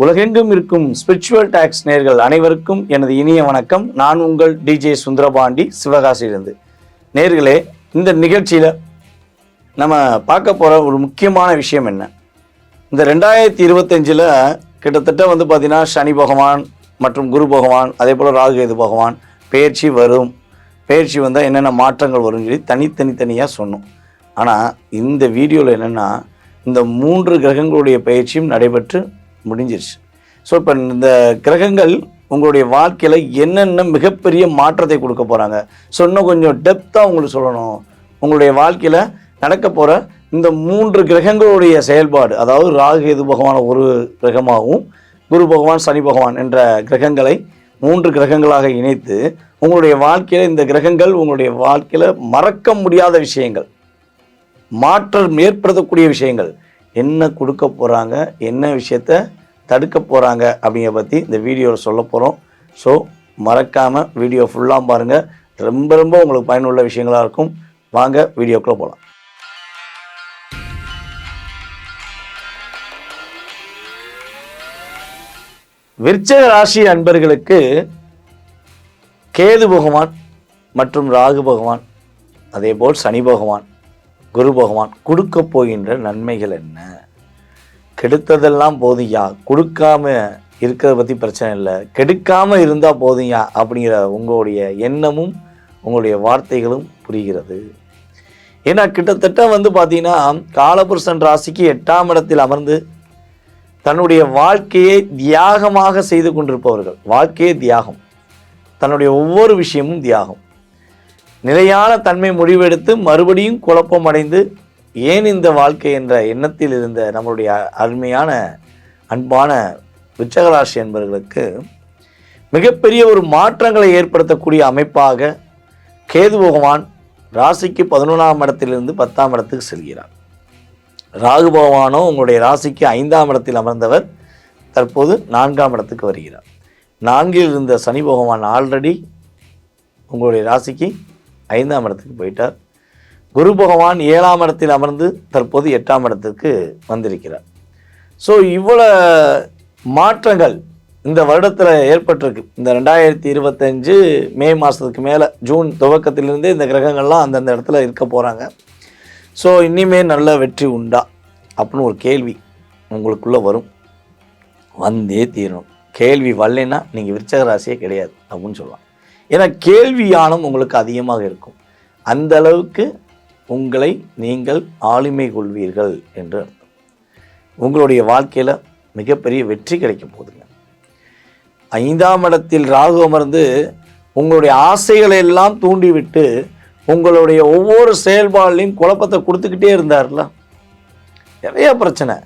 உலகெங்கும் இருக்கும் spiritual tax நேர்கள் அனைவருக்கும் எனது இனிய வணக்கம். நான் உங்கள் டிஜே சுந்தரபாண்டி சிவகாசியிலிருந்து. நேர்களே இந்த நிகழ்ச்சியில் நம்ம பார்க்க போகிற ஒரு முக்கியமான விஷயம் என்ன? இந்த ரெண்டாயிரத்தி இருபத்தஞ்சில் கிட்டத்தட்ட வந்து பார்த்திங்கன்னா சனி பகவான் மற்றும் குரு பகவான் அதே போல் ராகுகேது பகவான் பெயர்ச்சி வரும். பெயர்ச்சி வந்தால் என்னென்ன மாற்றங்கள் வரும்னு சொல்லி தனித்தனித்தனியாக சொன்னோம். ஆனால் இந்த வீடியோவில் என்னென்னா இந்த மூன்று கிரகங்களுடைய பயிற்சியும் நடைபெற்று முடிஞ்சிருச்சு. ஸோ இப்போ இந்த கிரகங்கள் உங்களுடைய வாழ்க்கையில் என்னென்ன மிகப்பெரிய மாற்றத்தை கொடுக்க போகிறாங்க ஸோ இன்னும் கொஞ்சம் டெப்த்தாக உங்களுக்கு சொல்லணும். உங்களுடைய வாழ்க்கையில் நடக்க போகிற இந்த மூன்று கிரகங்களுடைய செயல்பாடு அதாவது ராகு எது பகவான் ஒரு கிரகமாகவும் குரு பகவான் சனி பகவான் என்ற கிரகங்களை மூன்று கிரகங்களாக இணைத்து உங்களுடைய வாழ்க்கையில் இந்த கிரகங்கள் உங்களுடைய வாழ்க்கையில் மறக்க முடியாத விஷயங்கள் மாற்றம் ஏற்படுத்தக்கூடிய விஷயங்கள் என்ன கொடுக்க போகிறாங்க என்ன விஷயத்த தடுக்க போகிறாங்க அப்படிங்கிற பற்றி இந்த வீடியோவில் சொல்ல போகிறோம் ஸோ மறக்காமல் வீடியோ ஃபுல்லாக பாருங்கள் ரொம்ப ரொம்ப உங்களுக்கு பயனுள்ள விஷயங்களாக இருக்கும். வாங்க வீடியோக்குள்ளே போகலாம் விருச்சக ராசி அன்பர்களுக்கு கேது பகவான் மற்றும் ராகு பகவான் அதேபோல் சனி பகவான். குரு பகவான் கொடுக்க போகின்ற நன்மைகள் என்ன? கெடுத்ததெல்லாம் போதியா கொடுக்காம இருக்கிறத பற்றி பிரச்சனை இல்லை. கெடுக்காம இருந்தால் போதியா அப்படிங்கிற உங்களுடைய எண்ணமும் உங்களுடைய வார்த்தைகளும் புரிகிறது. ஏன்னா கிட்டத்தட்ட வந்து பார்த்தீங்கன்னா காலபுருஷன் ராசிக்கு எட்டாம் இடத்தில் அமர்ந்து தன்னுடைய வாழ்க்கையை தியாகமாக செய்து கொண்டிருப்பவர்கள். வாழ்க்கையே தியாகம். தன்னுடைய ஒவ்வொரு விஷயமும் தியாகம். நிலையான தன்மை முடிவெடுத்து மறுபடியும் குழப்பம் அடைந்து ஏன் இந்த வாழ்க்கை என்ற எண்ணத்தில் இருந்த நம்மளுடைய அருமையான அன்பான விச்சகராசி என்பவர்களுக்கு மிகப்பெரிய ஒரு மாற்றங்களை ஏற்படுத்தக்கூடிய அமைப்பாக கேது பகவான் ராசிக்கு பதினொன்றாம் இடத்திலிருந்து பத்தாம் இடத்துக்கு செல்கிறார். ராகு பகவானோ உங்களுடைய ராசிக்கு ஐந்தாம் இடத்தில் அமர்ந்தவர் தற்போது நான்காம் இடத்துக்கு வருகிறார். நான்கில் இருந்த சனி பகவான் ஆல்ரெடி உங்களுடைய ராசிக்கு ஐந்தாம் இடத்துக்கு போயிட்டார். குரு பகவான் ஏழாம் இடத்தில் அமர்ந்து தற்போது எட்டாம் இடத்துக்கு வந்திருக்கிறார். ஸோ இவ்வளோ மாற்றங்கள் இந்த வருடத்தில் ஏற்பட்டிருக்கு. இந்த ரெண்டாயிரத்தி இருபத்தஞ்சு மே மாதத்துக்கு மேலே ஜூன் துவக்கத்திலிருந்தே இந்த கிரகங்கள்லாம் அந்தந்த இடத்துல இருக்க போகிறாங்க ஸோ இனிமே நல்ல வெற்றி உண்டா? அப்படின்னு ஒரு கேள்வி உங்களுக்குள்ளே வரும். வந்தே தீரணும். கேள்வி வரலைன்னா நீங்கள் விருச்சக ராசியே கிடையாது அப்படின்னு சொல்லலாம் ஏன்னா கேள்வி யானம் உங்களுக்கு அதிகமாக இருக்கும். அந்த அளவுக்கு உங்களை நீங்கள் ஆளுமை கொள்வீர்கள் என்று உங்களுடைய வாழ்க்கையில் மிகப்பெரிய வெற்றி கிடைக்க போகுதுங்க ஐந்தாம் இடத்தில் ராகு அமர்ந்து உங்களுடைய ஆசைகளை எல்லாம் தூண்டிவிட்டு உங்களுடைய ஒவ்வொரு செயல்பாடுலையும் குழப்பத்தை கொடுத்துக்கிட்டே இருந்தார்ல. நிறைய பிரச்சனை.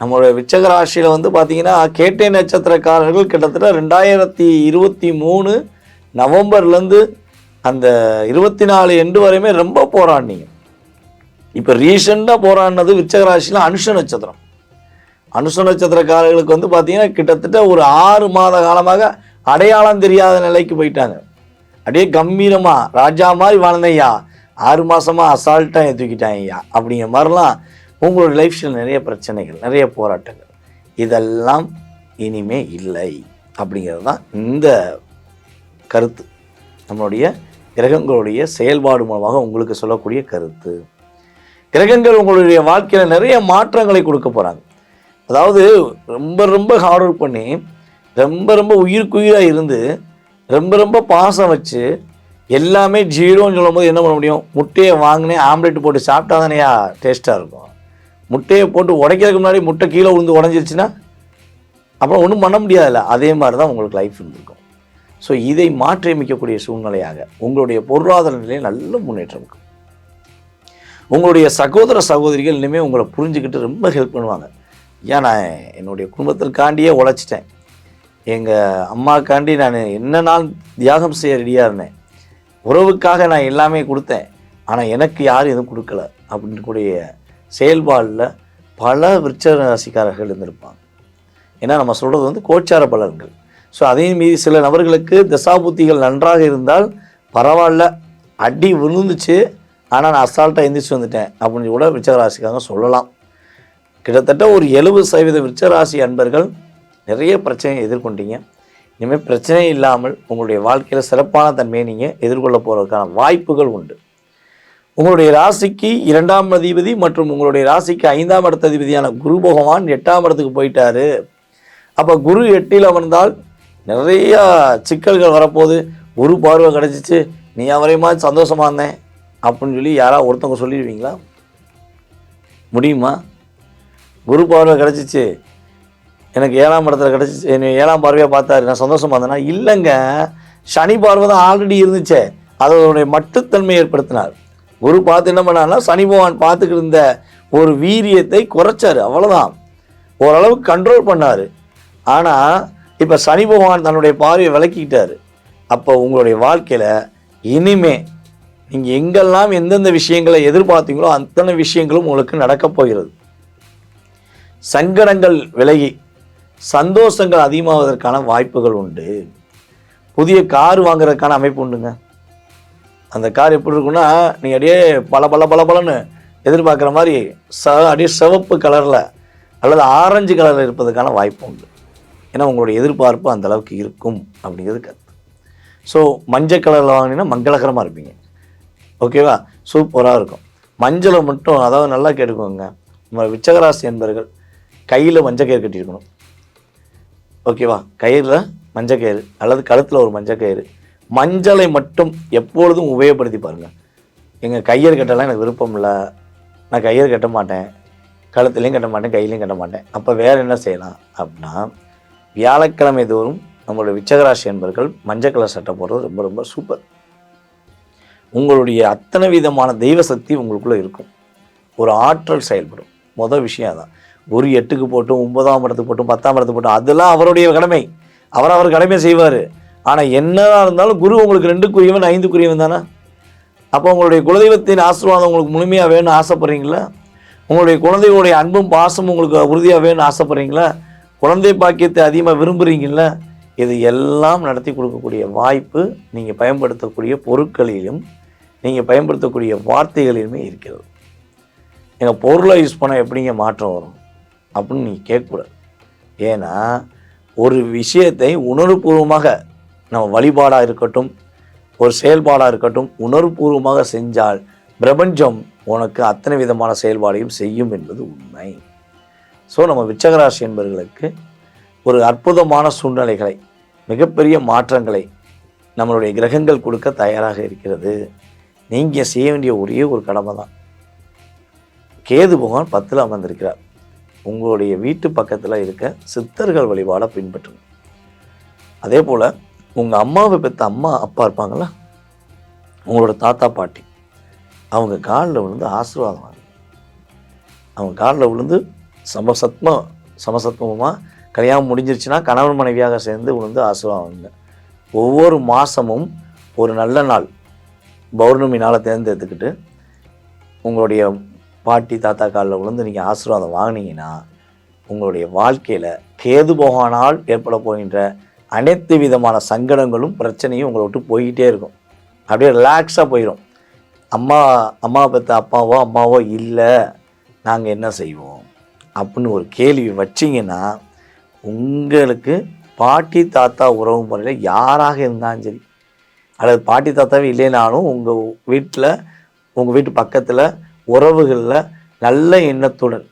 நம்மளுடைய விச்சக ராசியில் வந்து பார்த்திங்கன்னா கேட்டை நட்சத்திரக்காரர்கள் கிட்டத்தட்ட ரெண்டாயிரத்தி இருபத்தி மூணு நவம்பர்லேருந்து அந்த இருபத்தி நாலு எண்டு வரையுமே ரொம்ப போராடினீங்க. இப்போ ரீசெண்டாக போராடினது விச்சகராசியில் அனுஷ நட்சத்திரம். அனுஷ நட்சத்திரக்காரர்களுக்கு வந்து பார்த்தீங்கன்னா கிட்டத்தட்ட ஒரு ஆறு மாத காலமாக அடையாளம் தெரியாத நிலைக்கு போயிட்டாங்க. அப்படியே கம்பீரமாக ராஜா மாதிரி வாழ்ந்தையா ஆறு மாதமாக அசால்ட்டாக தூக்கிட்டாங்கய்யா அப்படிங்கிற மாதிரிலாம் உங்களோட லைஃப்பில் நிறைய பிரச்சனைகள் நிறைய போராட்டங்கள். இதெல்லாம் இனிமே இல்லை. அப்படிங்கிறது தான் இந்த கருத்து. நம்மளுடைய கிரகங்களுடைய செயல்பாடு மூலமாக உங்களுக்கு சொல்லக்கூடிய கருத்து. கிரகங்கள் உங்களுடைய வாழ்க்கையில் நிறைய மாற்றங்களை கொடுக்க போகிறாங்க அதாவது ரொம்ப ரொம்ப ஹார்ட் ஒர்க் பண்ணி ரொம்ப ரொம்ப உயிருக்குயிராக இருந்து ரொம்ப ரொம்ப பாசம் வச்சு எல்லாமே ஜீரோன்னு சொல்லும்போது என்ன பண்ண முடியும்? முட்டையை வாங்கினேன் ஆம்லெட் போட்டு சாப்பிட்டா தானேயா டேஸ்ட்டாக இருக்கும். முட்டையை போட்டு உடைக்கிறதுக்கு முன்னாடி முட்டை கீழே விழுந்து உடஞ்சிருச்சுன்னா அப்புறம் ஒன்றும் பண்ண முடியாதுல்ல. அதே மாதிரி தான் உங்களுக்கு லைஃப் இருந்திருக்கும். ஸோ இதை மாற்றியமைக்கக்கூடிய சூழ்நிலையாக உங்களுடைய பொருளாதார நிலையில் நல்ல முன்னேற்றம் இருக்கும். உங்களுடைய சகோதர சகோதரிகள் இனிமேல் உங்களை புரிஞ்சுக்கிட்டு ரொம்ப ஹெல்ப் பண்ணுவாங்க. ஏன் நான் என்னுடைய குடும்பத்திற்காண்டியே உழைச்சிட்டேன். எங்கள் அம்மாக்காண்டி நான் என்ன நாள் தியாகம் செய்ய ரெடியாக இருந்தேன். உறவுக்காக நான் எல்லாமே கொடுத்தேன். ஆனால் எனக்கு யாரும் எதுவும் கொடுக்கல. அப்படின்னு கூடிய செயல்பாடில் பல விருச்ச ராசிக்காரர்கள் இருந்திருப்பாங்க. ஏன்னா நம்ம சொல்கிறது வந்து கோச்சார பலன்கள். ஸோ அதையும் மீறி சில நபர்களுக்கு தசாபுத்திகள் நன்றாக இருந்தால் பரவாயில்ல. அடி விழுந்துச்சு. ஆனால் நான் அசால்ட்டாக எந்திரிச்சு வந்துட்டேன் அப்படின்னு கூட விச்சகராசிக்காக சொல்லலாம். கிட்டத்தட்ட ஒரு எழுபது சதவீத விருச்சராசி அன்பர்கள் நிறைய பிரச்சனையை எதிர்கொண்டீங்க. இனிமேல் பிரச்சனை இல்லாமல் உங்களுடைய வாழ்க்கையில் சிறப்பான தன்மையை நீங்கள் எதிர்கொள்ள போகிறதுக்கான வாய்ப்புகள் உண்டு. உங்களுடைய ராசிக்கு இரண்டாம் அதிபதி மற்றும் உங்களுடைய ராசிக்கு ஐந்தாம் இடத்த அதிபதியான குரு பகவான் எட்டாம் இடத்துக்கு போயிட்டாரு. அப்போ குரு எட்டில் அமர்ந்தால் நிறையா சிக்கல்கள் வரப்போகுது. குரு பார்வை கிடச்சிச்சு. நீ அவரையுமா சந்தோஷமா இருந்தேன் அப்படின்னு சொல்லி யாராவது ஒருத்தவங்க சொல்லிடுவீங்களா? முடியுமா? குரு பார்வை கிடச்சிச்சு. எனக்கு ஏழாம் இடத்துல கிடச்சிச்சு. என்னை ஏழாம் பார்வையாக பார்த்தாரு. நான் சந்தோஷமாக இருந்தேன்னா இல்லைங்க. சனி பார்வை தான் ஆல்ரெடி இருந்துச்சே. அதனுடைய மட்டுத்தன்மை ஏற்படுத்தினார். குரு பார்த்து என்ன பண்ணார்னா சனி பகவான் பார்த்துக்கிட்டு இருந்த ஒரு வீரியத்தை குறைச்சார். அவ்வளோதான் ஓரளவுக்கு கண்ட்ரோல் பண்ணார். ஆனால் இப்போ சனி பகவான் தன்னுடைய பார்வையை விளக்கிக்கிட்டாரு. அப்போ உங்களுடைய வாழ்க்கையில் இனிமே நீங்கள் எங்கெல்லாம் எந்தெந்த விஷயங்களை எதிர்பார்த்தீங்களோ அத்தனை விஷயங்களும் உங்களுக்கு நடக்கப் போகிறது. சங்கடங்கள் விலகி சந்தோஷங்கள் அதிகமாவதற்கான வாய்ப்புகள் உண்டு. புதிய கார் வாங்குறதுக்கான அமைப்பு உண்டுங்க. அந்த கார் எப்படி இருக்குன்னா நீங்கள் அப்படியே பல பல பல பலன்னு எதிர்பார்க்குற மாதிரி ச அப்படியே சிவப்பு கலரில் அல்லது ஆரஞ்சு கலரில் இருப்பதற்கான வாய்ப்பு உண்டு. ஏன்னா உங்களுடைய எதிர்பார்ப்பு அந்த அளவுக்கு இருக்கும் அப்படிங்கிறது கருத்து. ஸோ மஞ்சள் கலரில் வாங்கினீங்கன்னா மங்களகரமாக இருப்பீங்க. ஓகேவா சூப்பராக இருக்கும். மஞ்சளை மட்டும் அதாவது நல்லா கேட்டுக்கோங்க. நம்ம விச்சகராசி என்பர்கள் கையில் மஞ்சக்கயிறு கட்டியிருக்கணும். ஓகேவா கயிறில் மஞ்சக்கயிறு அல்லது கழுத்தில் ஒரு மஞ்சக்கயிறு மஞ்சளை மட்டும் எப்பொழுதும் உபயோகப்படுத்தி பாருங்கள் எங்கள் கையர் கட்டலாம் எனக்கு விருப்பம் இல்லை. நான் கையர் கட்ட மாட்டேன். கழுத்துலையும் கட்ட மாட்டேன் கையிலையும் கட்ட மாட்டேன். அப்போ வேறு என்ன செய்யலாம் அப்படின்னா வியாழக்கிழமை தோறும் நம்மளுடைய விச்சகராசி என்பர்கள் மஞ்சள் கலர் சட்டை போடுறது ரொம்ப ரொம்ப சூப்பர். உங்களுடைய அத்தனை விதமான தெய்வ சக்தி உங்களுக்குள்ளே இருக்கும். ஒரு ஆற்றல் செயல்படும். மொதல் விஷயம் அதான். ஒரு எட்டுக்கு போட்டும் ஒன்பதாம் இடத்துக்கு போட்டும் பத்தாம் இடத்துக்கு போட்டும் அதெல்லாம் அவருடைய கடமை. அவர் அவர் கடமை செய்வார். ஆனால் என்னதான் இருந்தாலும் குரு உங்களுக்கு ரெண்டுக்குரியவன் ஐந்துக்குரியவன் தானே? அப்போ உங்களுடைய குலதெய்வத்தின் ஆசீர்வாதம் உங்களுக்கு முழுமையாக வேணும்னு ஆசைப்பட்றீங்களா? உங்களுடைய குழந்தைகளுடைய அன்பும் பாசமும் உங்களுக்கு உறுதியாக வேணும்னு ஆசைப்பட்றீங்களா? குழந்தை பாக்கியத்தை அதிகமாக விரும்புகிறீங்கள இது எல்லாம் நடத்தி கொடுக்கக்கூடிய வாய்ப்பு நீங்கள் பயன்படுத்தக்கூடிய பொருட்களிலும் நீங்கள் பயன்படுத்தக்கூடிய வார்த்தைகளிலுமே இருக்கிறது. எங்கள் பொருளை யூஸ் பண்ணால் எப்படிங்க மாற்றம் வரும்? அப்படின்னு நீங்கள் கேட்கக்கூடாது. ஏன்னா ஒரு விஷயத்தை உணர்வுபூர்வமாக நம்ம வழிபாடாக இருக்கட்டும் ஒரு செயல்பாடாக இருக்கட்டும் உணர்வுபூர்வமாக செஞ்சால் பிரபஞ்சம் உனக்கு அத்தனை விதமான செயல்பாடையும் செய்யும் என்பது உண்மை. ஸோ நம்ம விச்சகராசி என்பவர்களுக்கு ஒரு அற்புதமான சூழ்நிலைகளை மிகப்பெரிய மாற்றங்களை நம்மளுடைய கிரகங்கள் கொடுக்க தயாராக இருக்கிறது. நீங்கள் செய்ய வேண்டிய ஒரே ஒரு கடமை தான். கேது பகவான் பத்தில் அமர்ந்திருக்கிறார். உங்களுடைய வீட்டு பக்கத்தில் இருக்க சித்தர்கள் வழிபாடை பின்பற்றுங்க. அதே போல் உங்கள் அம்மாவை பெற்ற அம்மா அப்பா இருப்பாங்களா உங்களோட தாத்தா பாட்டி. அவங்க காலில் விழுந்து ஆசீர்வாதம் வாங்க அவங்க காலில் விழுந்து சமசத்மம்? சமசத்மமாக கல்யாணம் முடிஞ்சிருச்சுன்னா கணவன் மனைவியாக சேர்ந்து உணர்ந்து ஆசீர்வாதம் ஒவ்வொரு மாதமும் ஒரு நல்ல நாள் பௌர்ணமி நாளை தேர்ந்தெடுத்துக்கிட்டு உங்களுடைய பாட்டி தாத்தா காலில் விழுந்து நீங்கள் ஆசீர்வாதம் வாங்கினீங்கன்னா உங்களுடைய வாழ்க்கையில் கேது போகானால் ஏற்பட போகின்ற அனைத்து விதமான சங்கடங்களும் பிரச்சனையும் உங்களை விட்டு போய்கிட்டே இருக்கும். அப்படியே ரிலாக்ஸாக போயிடும் அம்மா அம்மா பெற்ற அப்பாவோ அம்மாவோ இல்லை. நாங்கள் என்ன செய்வோம்? அப்படின்னு ஒரு கேள்வி வச்சிங்கன்னா உங்களுக்கு பாட்டி தாத்தா உறவு முறையில் யாராக இருந்தாலும் சரி அல்லது பாட்டி தாத்தாவே இல்லைனாலும் உங்கள் வீட்டில் உங்கள் வீட்டு பக்கத்தில் உறவுகளில் நல்ல எண்ணத்துடன்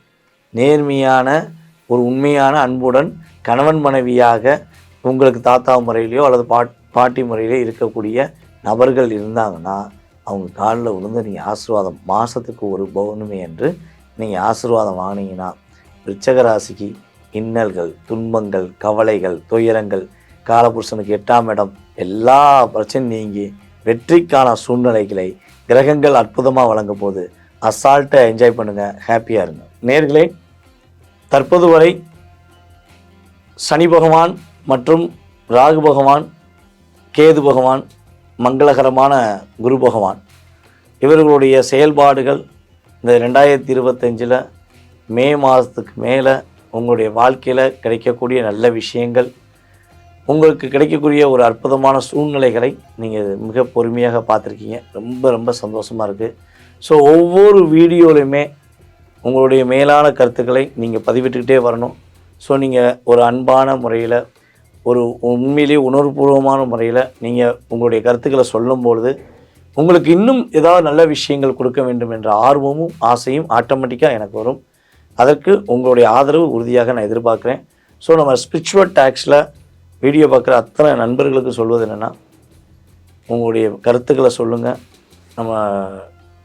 நேர்மையான ஒரு உண்மையான அன்புடன் கணவன் மனைவியாக உங்களுக்கு தாத்தா முறையிலையோ அல்லது பாட் பாட்டி முறையிலே இருக்கக்கூடிய நபர்கள் இருந்தாங்கன்னா அவங்க காலில் விழுந்து நீங்கள் ஆசீர்வாதம் மாதத்துக்கு ஒரு பௌர்ணமி என்று நீங்கள் ஆசீர்வாதம் வாங்கினீங்கன்னா ரிச்சகராசிக்கு இன்னல்கள் துன்பங்கள் கவலைகள் துயரங்கள் காலபுருஷனுக்கு எட்டாம் இடம் எல்லா பிரச்சனையும் நீங்கி வெற்றிக்கான சூழ்நிலைகளை கிரகங்கள் அற்புதமாக வழங்க போது அசால்ட்டை என்ஜாய் பண்ணுங்கள் ஹாப்பியாக இருங்க. நேர்களே தற்போது வரை சனி பகவான் மற்றும் ராகு பகவான் கேது பகவான் மங்களகரமான குரு பகவான் இவர்களுடைய செயல்பாடுகள் இந்த ரெண்டாயிரத்தி இருபத்தஞ்சில் மே மாதத்துக்கு மேலே உங்களுடைய வாழ்க்கையில் கிடைக்கக்கூடிய நல்ல விஷயங்கள் உங்களுக்கு கிடைக்கக்கூடிய ஒரு அற்புதமான சூழ்நிலைகளை நீங்கள் மிக பொறுமையாக பார்த்துருக்கீங்க. ரொம்ப ரொம்ப சந்தோஷமாக இருக்குது ஸோ ஒவ்வொரு வீடியோலையுமே உங்களுடைய மேலான கருத்துக்களை நீங்கள் பதிவிட்டுக்கிட்டே வரணும். ஸோ நீங்கள் ஒரு அன்பான முறையில் ஒரு உண்மையிலேயே உணர்வுபூர்வமான முறையில் நீங்கள் உங்களுடைய கருத்துக்களை சொல்லும் பொழுது உங்களுக்கு இன்னும் ஏதாவது நல்ல விஷயங்கள் கொடுக்க வேண்டும் என்ற ஆர்வமும் ஆசையும் ஆட்டோமேட்டிக்காக எனக்கு வரும். அதற்கு உங்களுடைய ஆதரவு உறுதியாக நான் எதிர்பார்க்குறேன். ஸோ நம்ம ஸ்பிரிச்சுவல் டேக்ஸில் வீடியோ பார்க்குற அத்தனை நண்பர்களுக்கு சொல்வது என்னென்னா உங்களுடைய கருத்துக்களை சொல்லுங்கள் நம்ம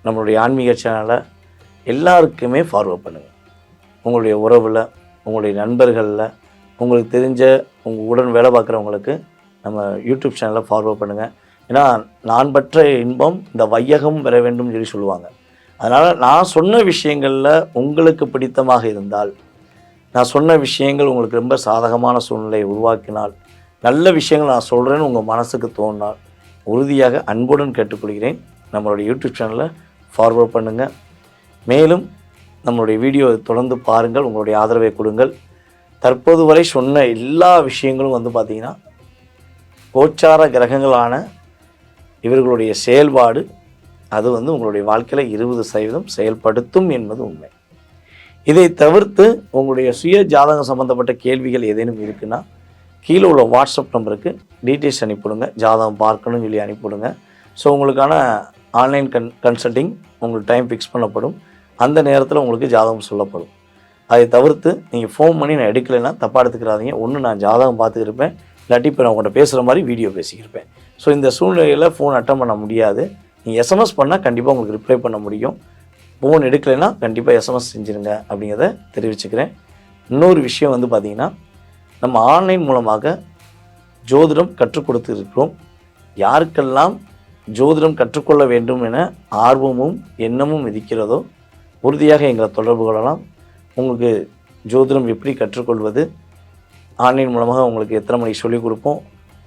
நம்மளுடைய ஆன்மீக சேனலை எல்லாருக்குமே ஃபார்வர்ட் பண்ணுங்கள் உங்களுடைய உறவில் உங்களுடைய நண்பர்களில் உங்களுக்கு தெரிஞ்ச உங்கள் உடன் வேலை பார்க்குறவங்களுக்கு நம்ம யூடியூப் சேனலை ஃபார்வர்ட் பண்ணுங்கள் ஏன்னா நான் பெற்ற இன்பம் இந்த வையகம் பெற வேண்டும் சொல்லி சொல்லுவாங்க. அதனால் நான் சொன்ன விஷயங்களில் உங்களுக்கு பிடித்தமாக இருந்தால் நான் சொன்ன விஷயங்கள் உங்களுக்கு ரொம்ப சாதகமான சூழ்நிலையை உருவாக்கினால் நல்ல விஷயங்கள் நான் சொல்கிறேன்னு உங்கள் மனசுக்கு தோணினால் உறுதியாக அன்புடன் கேட்டுக்கொள்கிறேன். நம்மளுடைய யூடியூப் சேனலை ஃபார்வர்ட் பண்ணுங்கள் மேலும் நம்மளுடைய வீடியோ தொடர்ந்து பாருங்கள் உங்களுடைய ஆதரவை கொடுங்கள். தற்போது வரை சொன்ன எல்லா விஷயங்களும் வந்து பார்த்திங்கன்னா கோச்சார கிரகங்களான இவர்களுடைய செயல்பாடு அது வந்து உங்களுடைய வாழ்க்கையில் இருபது சதவீதம் செயல்படுத்தும் என்பது உண்மை. இதை தவிர்த்து உங்களுடைய சுய ஜாதகம் சம்மந்தப்பட்ட கேள்விகள் ஏதேனும் இருக்குன்னா கீழே உள்ள வாட்ஸ்அப் நம்பருக்கு டீட்டெயில்ஸ் அனுப்பிவிடுங்க. ஜாதகம் பார்க்கணும்னு சொல்லி அனுப்பிவிடுங்க. ஸோ உங்களுக்கான ஆன்லைன் கன் கன்சல்ட்டிங் உங்களுக்கு டைம் ஃபிக்ஸ் பண்ணப்படும். அந்த நேரத்தில் உங்களுக்கு ஜாதகம் சொல்லப்படும். அதை தவிர்த்து நீங்கள் ஃபோன் பண்ணி நான் எடுக்கலைன்னா தப்பாக எடுத்துக்கிறாதீங்க. ஒன்று நான் ஜாதகம் பார்த்துக்கிருப்பேன் இல்லாட்டி இப்போ நான் உங்கள்கிட்ட பேசுகிற மாதிரி வீடியோ பேசிக்கிருப்பேன் ஸோ இந்த சூழ்நிலையில் ஃபோன் அட்டன் பண்ண முடியாது. நீங்கள் எஸ்எம்எஸ் பண்ணால் கண்டிப்பாக உங்களுக்கு ரிப்ளை பண்ண முடியும். ஃபோன் எடுக்கலைன்னா கண்டிப்பாக எஸ்எம்எஸ் செஞ்சுருங்க அப்படிங்கிறத தெரிவிச்சுக்கிறேன். இன்னொரு விஷயம் வந்து பார்த்திங்கன்னா நம்ம ஆன்லைன் மூலமாக ஜோதிடம் கற்றுக் கொடுத்துருக்கிறோம். யாருக்கெல்லாம் ஜோதிடம் கற்றுக்கொள்ள வேண்டும் என ஆர்வமும் எண்ணமும் இருக்கிறதோ உறுதியாக எங்களை தொடர்பு கொள்ளலாம். உங்களுக்கு ஜோதிடம் எப்படி கற்றுக்கொள்வது? ஆன்லைன் மூலமாக உங்களுக்கு எத்தனை மணிக்கு சொல்லிக் கொடுப்போம்?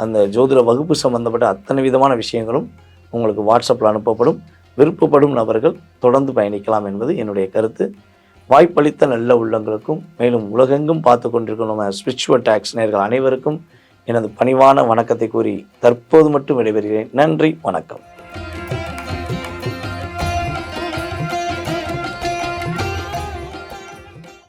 அந்த ஜோதிட வகுப்பு சம்மந்தப்பட்ட அத்தனை விதமான விஷயங்களும் உங்களுக்கு வாட்ஸ்அப்பில் அனுப்பப்படும். விருப்பப்படும் நபர்கள் தொடர்ந்து பயணிக்கலாம் என்பது என்னுடைய கருத்து. வாய்ப்பளித்த நல்ல உள்ளங்களுக்கும் மேலும் உலகெங்கும் பார்த்து கொண்டிருக்கும் நம்ம ஸ்பிரிச்சுவல் டாக்ஸ் நேர்கள் அனைவருக்கும் எனது பணிவான வணக்கத்தை கூறி தற்போது மட்டும் விடைபெறுகிறேன். நன்றி வணக்கம்.